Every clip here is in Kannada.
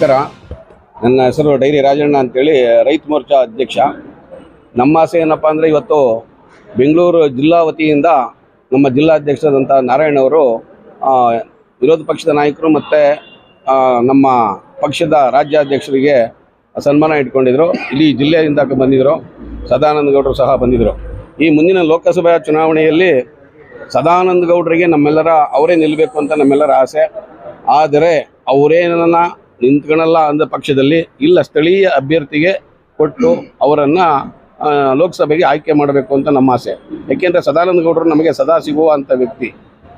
ನಮಸ್ಕಾರ. ನನ್ನ ಹೆಸರು ಡೈರಿ ರಾಜಣ್ಣ ಅಂತೇಳಿ ರೈತ ಮೋರ್ಚಾ ಅಧ್ಯಕ್ಷ. ನಮ್ಮ ಆಸೆ ಏನಪ್ಪ ಅಂದರೆ ಇವತ್ತು ಬೆಂಗಳೂರು ಜಿಲ್ಲಾ ವತಿಯಿಂದ ನಮ್ಮ ಜಿಲ್ಲಾಧ್ಯಕ್ಷರಾದಂಥ ನಾರಾಯಣ ಅವರು ಆ, ವಿರೋಧ ಪಕ್ಷದ ನಾಯಕರು ಮತ್ತು ನಮ್ಮ ಪಕ್ಷದ ರಾಜ್ಯಾಧ್ಯಕ್ಷರಿಗೆ ಸನ್ಮಾನ ಇಟ್ಕೊಂಡಿದ್ರು. ಇಲ್ಲಿ ಜಿಲ್ಲೆಯಿಂದ ಬಂದಿದ್ದರು ಸದಾನಂದ ಗೌಡರು ಸಹ ಬಂದಿದ್ದರು ಈ ಮುಂದಿನ ಲೋಕಸಭಾ ಚುನಾವಣೆಯಲ್ಲಿ ಸದಾನಂದ ಗೌಡರಿಗೆ ನಮ್ಮೆಲ್ಲರ ಅವರೇ ನಿಲ್ಲಬೇಕು ಅಂತ ನಮ್ಮೆಲ್ಲರ ಆಸೆ. ಆದರೆ ಅವರೇನನ್ನ ನಿಂತ್ಕೊಳ್ಳಲ್ಲ ಅಂದ ಪಕ್ಷದಲ್ಲಿ ಇಲ್ಲ, ಸ್ಥಳೀಯ ಅಭ್ಯರ್ಥಿಗೆ ಕೊಟ್ಟು ಅವರನ್ನು ಲೋಕಸಭೆಗೆ ಆಯ್ಕೆ ಮಾಡಬೇಕು ಅಂತ ನಮ್ಮ ಆಸೆ. ಯಾಕೆಂದರೆ ಸದಾನಂದ ಗೌಡರು ನಮಗೆ ಸದಾ ಸಿಗುವಂಥ ವ್ಯಕ್ತಿ.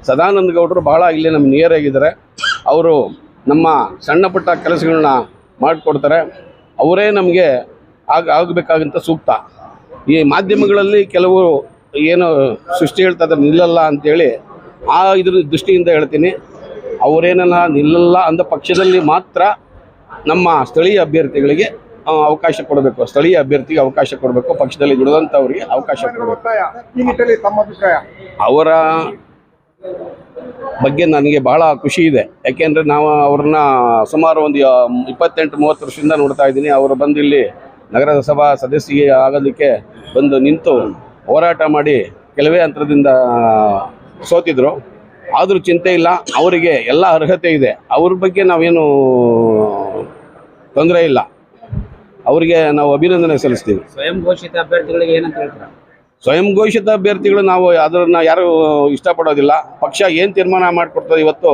ಸದಾನಂದ ಗೌಡರು ಬಹಳ ಇಲ್ಲಿ ನಮ್ಮ ನಿಯರ್ ಆಗಿದ್ದಾರೆ. ಅವರು ನಮ್ಮ ಸಣ್ಣ ಪುಟ್ಟ ಕೆಲಸಗಳನ್ನ ಮಾಡಿಕೊಡ್ತಾರೆ. ಅವರೇ ನಮಗೆ ಆಗ ಆಗಬೇಕಾದಂಥ ಸೂಕ್ತ. ಈ ಮಾಧ್ಯಮಗಳಲ್ಲಿ ಕೆಲವು ಏನು ಸೃಷ್ಟಿ ಹೇಳ್ತಾ ಇದ್ದಾರೆ, ನಿಲ್ಲಲ್ಲ ಅಂತೇಳಿ ಆ ಇದ್ರ ದೃಷ್ಟಿಯಿಂದ ಹೇಳ್ತೀನಿ. ಅವರೇನನ್ನ ನಿಲ್ಲಲ್ಲ ಅಂದ ಪಕ್ಷದಲ್ಲಿ ಮಾತ್ರ ನಮ್ಮ ಸ್ಥಳೀಯ ಅಭ್ಯರ್ಥಿಗಳಿಗೆ ಅವಕಾಶ ಕೊಡಬೇಕು. ಸ್ಥಳೀಯ ಅಭ್ಯರ್ಥಿಗೆ ಅವಕಾಶ ಕೊಡಬೇಕು, ಪಕ್ಷದಲ್ಲಿ ದುಡಿದಂಥವ್ರಿಗೆ ಅವಕಾಶ ಕೊಡಬೇಕು. ಅವರ ಬಗ್ಗೆ ನನಗೆ ಬಹಳ ಖುಷಿ ಇದೆ. ಯಾಕೆಂದರೆ ನಾವು ಅವ್ರನ್ನ ಸುಮಾರು ಒಂದು ಇಪ್ಪತ್ತೆಂಟು, ಮೂವತ್ತು ವರ್ಷದಿಂದ ನೋಡ್ತಾ ಇದ್ದೀನಿ. ಅವರು ಬಂದು ಇಲ್ಲಿ ನಗರಸಭಾ ಸದಸ್ಯರಿಗೆ ಆಗೋದಕ್ಕೆ ಬಂದು ನಿಂತು ಹೋರಾಟ ಮಾಡಿ ಕೆಲವೇ ಅಂತರದಿಂದ ಸೋತಿದ್ರು. ಆದರೂ ಚಿಂತೆ ಇಲ್ಲ. ಅವರಿಗೆ ಎಲ್ಲ ಅರ್ಹತೆ ಇದೆ. ಅವ್ರ ಬಗ್ಗೆ ನಾವೇನು ತೊಂದರೆ ಇಲ್ಲ. ಅವರಿಗೆ ನಾವು ಅಭಿನಂದನೆ ಸಲ್ಲಿಸ್ತೀವಿ. ಸ್ವಯಂ ಘೋಷಿತ ಅಭ್ಯರ್ಥಿಗಳಿಗೆ ಏನಂತ ಹೇಳ್ತಾರೆ? ಸ್ವಯಂ ಘೋಷಿತ ಅಭ್ಯರ್ಥಿಗಳು ನಾವು ಅದನ್ನು ಯಾರು ಇಷ್ಟಪಡೋದಿಲ್ಲ. ಪಕ್ಷ ಏನು ತೀರ್ಮಾನ ಮಾಡಿಕೊಡ್ತದೆ ಇವತ್ತು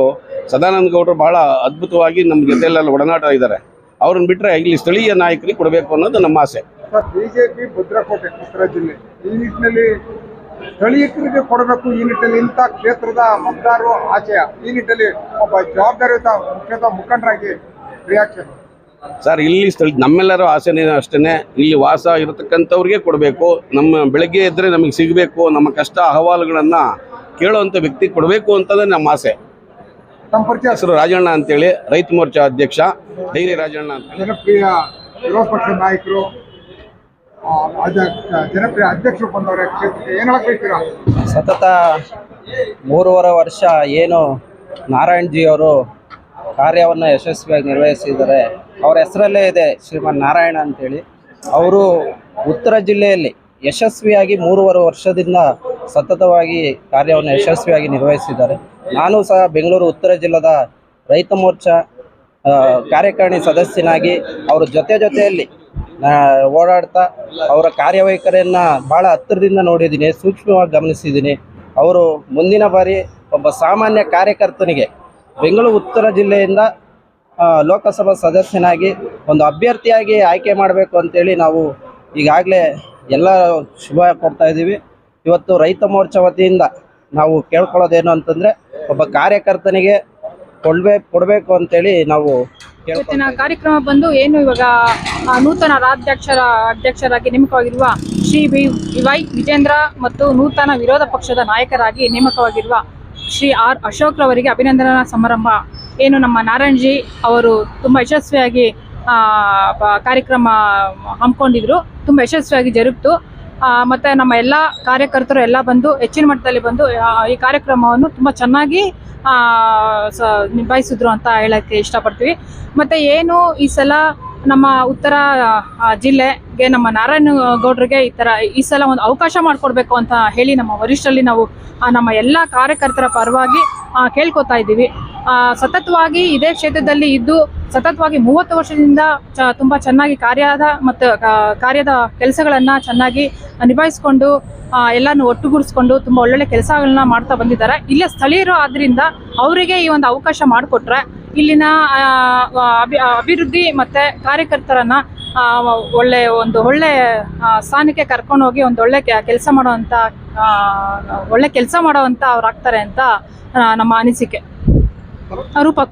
ಸದಾನಂದ ಗೌಡರು ಬಹಳ ಅದ್ಭುತವಾಗಿ ನಮ್ಮ ಜೊತೆಯಲ್ಲೆಲ್ಲ ಒಡನಾಟ ಇದ್ದಾರೆ. ಅವ್ರನ್ನ ಬಿಟ್ಟರೆ ಇಲ್ಲಿ ಸ್ಥಳೀಯ ನಾಯಕರಿಗೆ ಕೊಡಬೇಕು ಅನ್ನೋದು ನಮ್ಮ ಆಸೆ. ಸರ್ ಬಿಜೆಪಿ ಭದ್ರಕೋಟೆ ಉತ್ತರ ಜಿಲ್ಲೆ. ಈ ನಿಟ್ಟಿನಲ್ಲಿ ಸ್ಥಳೀಯರಿಗೆ ಕೊಡಬೇಕು ಈ ನಿಟ್ಟಿನಲ್ಲಿ ಇಂಥ ಕ್ಷೇತ್ರದ ಮತದಾರರು ಆಶಯ ಈ ನಿಟ್ಟಿನಲ್ಲಿ ಒಬ್ಬ ಜವಾಬ್ದಾರಿಯುತ ಮುಖ್ಯದ ಮುಖಂಡರಾಗಿ ರಿಯಾಕ್ಷನ್. ಸರ್ ಇಲ್ಲಿ ಸ್ಥಳ ನಮ್ಮೆಲ್ಲರ ಆಸೆನೇ ಅಷ್ಟೇ ಇಲ್ಲಿ ವಾಸ ಇರತಕ್ಕಂಥವ್ರಿಗೆ ಕೊಡಬೇಕು. ನಮ್ಮ ಬೆಳಗ್ಗೆ ಇದ್ದರೆ ನಮಗೆ ಸಿಗಬೇಕು. ನಮ್ಮ ಕಷ್ಟ ಅಹವಾಲುಗಳನ್ನು ಕೇಳುವಂಥ ವ್ಯಕ್ತಿ ಕೊಡಬೇಕು ಅಂತಂದ್ರೆ ನಮ್ಮ ಆಸೆ. ತಮ್ಮ ಪರಿಚಯ. ಹೆಸರು ರಾಜಣ್ಣ ಅಂತೇಳಿ ರೈತ ಮೋರ್ಚಾ ಅಧ್ಯಕ್ಷ ಡೈರಿ ರಾಜಣ್ಣ ಅಂತ ಜನಪ್ರಿಯ ವಿರೋಧ ಪಕ್ಷದ ನಾಯಕರು ಜನಪ್ರಿಯ ಅಧ್ಯಕ್ಷರು ಏನು ಸತತ ಮೂರುವರೆ ವರ್ಷ ಏನು ನಾರಾಯಣ್ ಜಿ ಅವರು ಕಾರ್ಯವನ್ನು ಯಶಸ್ವಿಯಾಗಿ ನಿರ್ವಹಿಸಿದ್ದಾರೆ. ಅವರ ಹೆಸರಲ್ಲೇ ಇದೆ ಶ್ರೀಮನ್ ನಾರಾಯಣ ಅಂತೇಳಿ. ಅವರು ಉತ್ತರ ಜಿಲ್ಲೆಯಲ್ಲಿ ಯಶಸ್ವಿಯಾಗಿ ಮೂರುವರೆ ವರ್ಷದಿಂದ ಸತತವಾಗಿ ಕಾರ್ಯವನ್ನು ಯಶಸ್ವಿಯಾಗಿ ನಿರ್ವಹಿಸಿದ್ದಾರೆ. ನಾನು ಸಹ ಬೆಂಗಳೂರು ಉತ್ತರ ಜಿಲ್ಲಾದ ರೈತ ಮೋರ್ಚಾ ಕಾರ್ಯಕಾರಿಣಿ ಸದಸ್ಯನಾಗಿ ಅವರ ಜೊತೆ ಜೊತೆಯಲ್ಲಿ ಓಡಾಡ್ತಾ ಅವರ ಕಾರ್ಯವೈಖರಿಯನ್ನು ಭಾಳ ಹತ್ತಿರದಿಂದ ನೋಡಿದ್ದೀನಿ, ಸೂಕ್ಷ್ಮವಾಗಿ ಗಮನಿಸಿದ್ದೀನಿ. ಅವರು ಮುಂದಿನ ಬಾರಿ ಒಬ್ಬ ಸಾಮಾನ್ಯ ಕಾರ್ಯಕರ್ತನಿಗೆ ಬೆಂಗಳೂರು, ಉತ್ತರ ಜಿಲ್ಲೆಯಿಂದ ಲೋಕಸಭಾ ಸದಸ್ಯನಾಗಿ ಒಂದು ಅಭ್ಯರ್ಥಿಯಾಗಿ ಆಯ್ಕೆ ಮಾಡಬೇಕು ಅಂತೇಳಿ ನಾವು ಈಗಾಗಲೇ ಎಲ್ಲ ಶುಭ ಕೊಡ್ತಾ ಇದ್ದೀವಿ. ಇವತ್ತು ರೈತ ಮೋರ್ಚಾ ವತಿಯಿಂದ ನಾವು ಕೇಳ್ಕೊಳ್ಳೋದೇನು ಅಂತಂದರೆ, ಒಬ್ಬ ಕಾರ್ಯಕರ್ತನಿಗೆ ಕೊಡಬೇಕು ಕೊಡಬೇಕು ಅಂತೇಳಿ ನಾವು ಇವತ್ತಿನ ಕಾರ್ಯಕ್ರಮ ಬಂದು ಏನು ಇವಾಗ ನೂತನ ರಾಜ್ಯಾಧ್ಯಕ್ಷರ ಅಧ್ಯಕ್ಷರಾಗಿ ನೇಮಕವಾಗಿರುವ ಶ್ರೀ ವಿ ವೈ ವಿಜೇಂದ್ರ ಮತ್ತು ನೂತನ ವಿರೋಧ ಪಕ್ಷದ ನಾಯಕರಾಗಿ ನೇಮಕವಾಗಿರುವ ಶ್ರೀ ಆರ್ ಅಶೋಕ್ ರವರಿಗೆ ಅಭಿನಂದನಾ ಸಮಾರಂಭ. ಏನು ನಮ್ಮ ನಾರಾಯಣ್ಜಿ ಅವರು ತುಂಬ ಯಶಸ್ವಿಯಾಗಿ ಆ, ಕಾರ್ಯಕ್ರಮ ಹಮ್ಮಿಕೊಂಡಿದ್ರು. ತುಂಬ ಯಶಸ್ವಿಯಾಗಿ ಜರುಗಿತು. ಮತ್ತೆ ನಮ್ಮ ಎಲ್ಲ ಕಾರ್ಯಕರ್ತರು ಎಲ್ಲ ಬಂದು ಹೆಚ್ಚಿನ ಮಟ್ಟದಲ್ಲಿ ಬಂದು ಈ ಕಾರ್ಯಕ್ರಮವನ್ನು ತುಂಬ ಚೆನ್ನಾಗಿ ಸ, ನಿಭಾಯಿಸಿದ್ರು ಅಂತ ಹೇಳಕ್ಕೆ ಇಷ್ಟಪಡ್ತೀವಿ. ಮತ್ತೆ ಏನು ಈ ಸಲ ನಮ್ಮ ಉತ್ತರ ಜಿಲ್ಲೆಗೆ ನಮ್ಮ ನಾರಾಯಣ ಗೌಡ್ರಿಗೆ ಈ ಥರ ಈ ಸಲ ಒಂದು ಅವಕಾಶ ಮಾಡಿಕೊಡ್ಬೇಕು ಅಂತ ಹೇಳಿ ನಮ್ಮ ವರಿಷ್ಠರಲ್ಲಿ ನಾವು ನಮ್ಮ ಎಲ್ಲ ಕಾರ್ಯಕರ್ತರ ಪರವಾಗಿ ಕೇಳ್ಕೊತಾ ಇದ್ದೀವಿ. ಸತತವಾಗಿ ಇದೇ ಕ್ಷೇತ್ರದಲ್ಲಿ ಇದ್ದು ಸತತವಾಗಿ ಮೂವತ್ತು ವರ್ಷದಿಂದ ತುಂಬ ಚೆನ್ನಾಗಿ ಕಾರ್ಯದ ಮತ್ತು ಕಾರ್ಯದ ಕೆಲಸಗಳನ್ನು ಚೆನ್ನಾಗಿ ನಿಭಾಯಿಸ್ಕೊಂಡು ಎಲ್ಲಾನು ಒಟ್ಟುಗೂಡಿಸ್ಕೊಂಡು ತುಂಬಾ ಒಳ್ಳೊಳ್ಳೆ ಕೆಲಸಗಳನ್ನ ಮಾಡ್ತಾ ಬಂದಿದ್ದಾರೆ. ಇಲ್ಲೇ ಸ್ಥಳೀಯರು ಆದ್ರಿಂದ ಅವರಿಗೆ ಈ ಒಂದು ಅವಕಾಶ ಮಾಡಿಕೊಟ್ರೆ ಇಲ್ಲಿನ ಅಭಿ ಅಭಿವೃದ್ಧಿ ಮತ್ತೆ ಕಾರ್ಯಕರ್ತರನ್ನ ಒಳ್ಳೆ ಒಂದು ಒಳ್ಳೆ ಸ್ಥಾನಕ್ಕೆ ಕರ್ಕೊಂಡು ಹೋಗಿ ಒಂದು ಒಳ್ಳೆ ಕೆಲಸ ಮಾಡೋವಂಥ ಒಳ್ಳೆ ಕೆಲಸ ಮಾಡೋವಂಥ ಅವ್ರು ಆಗ್ತಾರೆ ಅಂತ ನಮ್ಮ ಅನಿಸಿಕೆ. Arupa